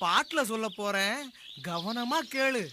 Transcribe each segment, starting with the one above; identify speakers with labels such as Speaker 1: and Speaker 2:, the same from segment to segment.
Speaker 1: பாட்டுல சொல்ல போறேன். கவனமா கேளு.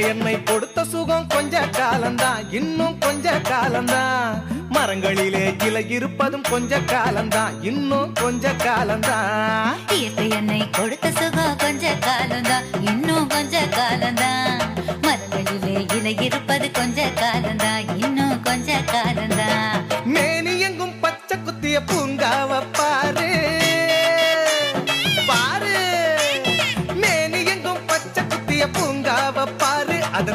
Speaker 1: என்னை கொடுத்த சுகம் கொஞ்ச காலம்தான். இன்னும் கொஞ்ச காலம்தான். மரங்களிலே கிளை இருப்பதும் கொஞ்ச காலம்தான். இன்னும் கொஞ்ச காலம்தான்.
Speaker 2: இயற்கை என்னை கொடுத்த சுகம் கொஞ்ச காலம்தான். இன்னும் கொஞ்ச காலம்தான். மரங்களிலே இலை இருப்பது கொஞ்ச காலம்தான்.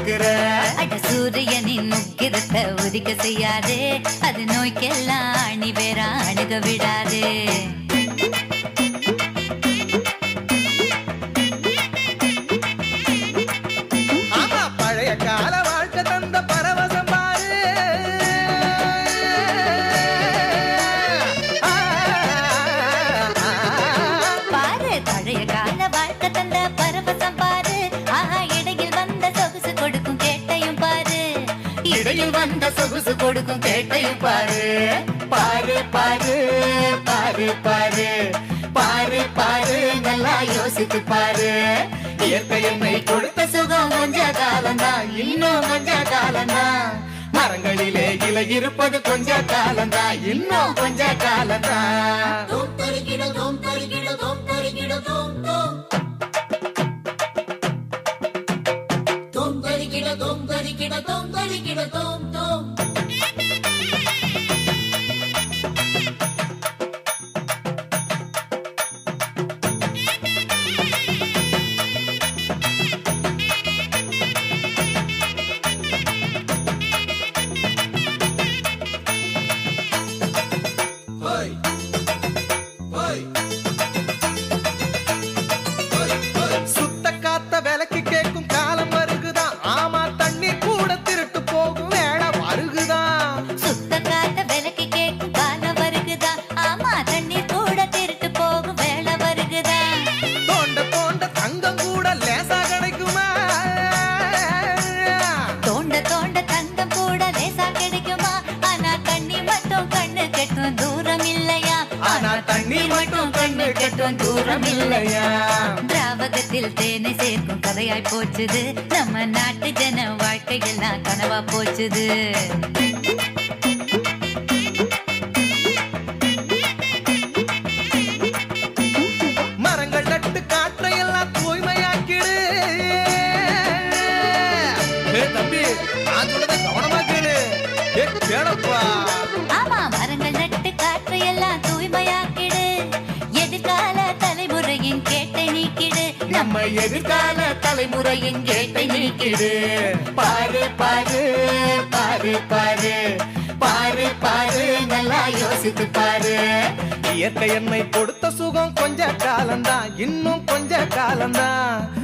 Speaker 2: உணர அட சூரியனின் முக்கிரத்தை உதிக்க செய்யாதே. அது நோய்க்கெல்லாம் அணி வேற அணுக விடாது. சொகுசு கொடுக்கும் கேட்டையும் பாரு.
Speaker 1: பாரு பாரு பாரு பாரு. பாரு பாரு நல்லா யோசித்து பாரு. இயற்கை என்னை கொடுத்த சுகம் கொஞ்ச காலந்தா இன்னும் கொஞ்ச காலந்தா மரங்களிலே இலை இருப்பது கொஞ்ச காலந்தா இன்னும் கொஞ்ச காலம்தான்.
Speaker 3: Dum tarikida dum tarikida
Speaker 1: தோண்ட தோண்ட தங்கம் கூட லேசா கிடைக்குமா?
Speaker 2: தோண்ட தோண்ட தங்கம் கூட லேசா கிடைக்குமா? ஆனா தண்ணி மட்டும் கண்ணு கெட்டும் தூரம் இல்லையா?
Speaker 1: ஆனா தண்ணீர் மட்டும் கண்ணு கெட்டும் தூரம் இல்லையா?
Speaker 2: திராவகத்தில் தேனை சேர்க்கும் கதையாய் போச்சுது. நம்ம நாட்டு ஜன வாழ்க்கையெல்லாம் கனவா போச்சுது.
Speaker 1: தம்பி நான் சொல்றதை கவனமா கேளு. கேளப்பா.
Speaker 2: ஆமா மரங்கள் நட்டு காற்றை எல்லாம் தூய்மையாக்கிடு. எதிர்கால தலைமுறையின் கேட்டை நீக்கிடு.
Speaker 1: நம்ம
Speaker 4: எதிர்கால தலைமுறையின் கேட்டை நீக்கிடு. பாரு பாரு பாரு பாரு. பாரு பாரு நல்லா யோசித்து பாரு.
Speaker 1: இயற்கை என்னை கொடுத்த சுகம் கொஞ்ச காலம்தான் இன்னும் கொஞ்ச காலம்தான்.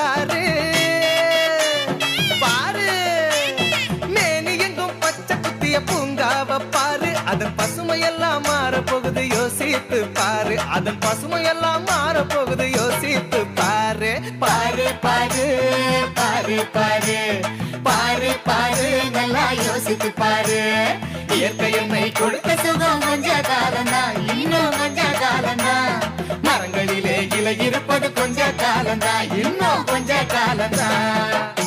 Speaker 1: அதன் பசுமையெல்லாம் மாற போகுது யோசித்து பாரு.
Speaker 4: பாரு பாரு பாரு பாரு. பாரு பாரு நல்லா யோசித்து பாரு. இயற்கை என்னை கொடுத்த சுகம் கொஞ்ச காலம்தான் இன்னும் கொஞ்ச காலம்தான் மரங்களிலே இலை இருப்பது கொஞ்ச காலம்தான் இன்னும் கொஞ்ச காலம்தான்